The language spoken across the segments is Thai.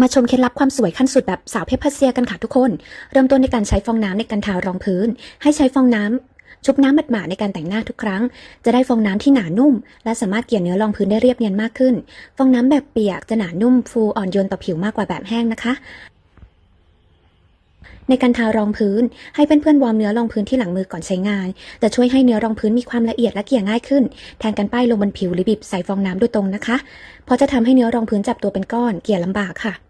มาชมเคล็ดลับความสวยขั้นสุดแบบสาวเพชรพัสเซียกันค่ะทุกคน เริ่มต้นในการใช้ฟองน้ำในการทารองพื้น ให้ใช้ฟองน้ำชุบน้ำหมาดๆในการแต่งหน้าทุกครั้ง จะได้ฟองน้ำที่หนานุ่ม และสามารถเกี่ยเนื้อรองพื้นได้เรียบเนียนมากขึ้น ฟองน้ำแบบเปียกจะหนานุ่มฟูอ่อนโยนต่อผิวมากกว่าแบบแห้งนะคะในการทารองพื้น ให้เพื่อนๆวอร์มเนื้อรองพื้นที่หลังมือก่อนใช้งาน จะช่วยให้เนื้อรองพื้นมีความละเอียดและเกี่ยง่ายขึ้น แทนการป้ายลงบนผิวหรือบีบใส่ฟองน้ำโดยตรงนะคะ เพราะจะทำให้เนื้อรองพื้นจับตัวเป็นก้อนเกี่ยลำบากค่ะ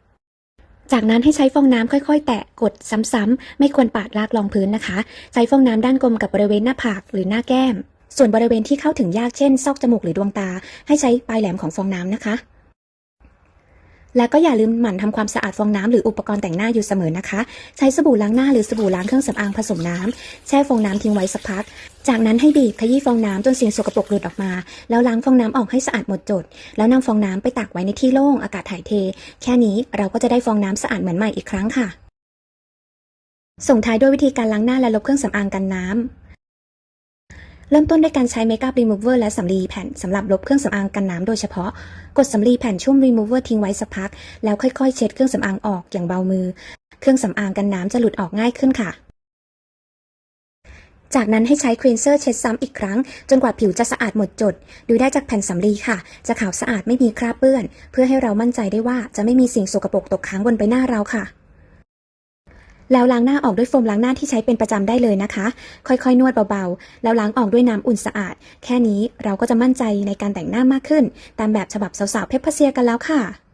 จากนั้นให้ใช้ฟองน้ำค่อยๆ แตะกดซ้ำๆไม่ควรปาดลากรองพื้นนะคะ ใช้ฟองน้ำด้านกลมกับบริเวณหน้าผากหรือหน้าแก้ม ส่วนบริเวณที่เข้าถึงยากเช่น ซอกจมูกหรือดวงตา ให้ใช้ปลายแหลมของฟองน้ำนะคะ และก็อย่าลืมหมั่นทำความสะอาดฟองน้ำหรืออุปกรณ์แต่งหน้าอยู่เสมอนะคะ ใช้สบู่ล้างหน้าหรือสบู่ล้างเครื่องสำอางผสมน้ำแช่ฟองน้ำทิ้งไว้สักพัก จากนั้นให้บีบขยี้ฟองน้ำจนสิ่งสกปรกหลุดออกมา แล้วล้างฟองน้ำออกให้สะอาดหมดจด แล้วนำฟองน้ำไปตากไว้ในที่โล่งอากาศถ่ายเท แค่นี้เราก็จะได้ฟองน้ำสะอาดเหมือนใหม่อีกครั้งค่ะ ส่งท้ายด้วยวิธีการล้างหน้าและลบเครื่องสำอางกันน้ำ เริ่มต้นด้วยการใช้เมคอัพรีมูเวอร์และสำลีแผ่นสำหรับลบเครื่องสำอางกันน้ำโดยเฉพาะ กดสำลีแผ่นชุ่มรีมูเวอร์ทิ้งไว้สักพัก แล้วค่อยๆ เช็ดเครื่องสำอางออกอย่างเบามือ เครื่องสำอางกันน้ำจะหลุดออกง่ายขึ้นค่ะ จากนั้นให้ใช้ครีนเซอร์เช็ดซ้ำอีกครั้ง จนกว่าผิวจะสะอาดหมดจด ดูได้จากแผ่นสำลีค่ะ จะขาวสะอาดไม่มีคราบเปื้อน เพื่อให้เรามั่นใจได้ว่าจะไม่มีสิ่งสกปรกตกค้างบนใบหน้าเราค่ะ แล้วล้างหน้าออกด้วยโฟมล้างหน้าที่ใช้เป็นประจำได้เลยนะคะ ค่อยๆ นวดเบาๆ แล้วล้างออกด้วยน้ำอุ่นสะอาด แค่นี้เราก็จะมั่นใจในการแต่งหน้ามากขึ้น ตามแบบฉบับสาวๆเพชรพเซียกันแล้วค่ะ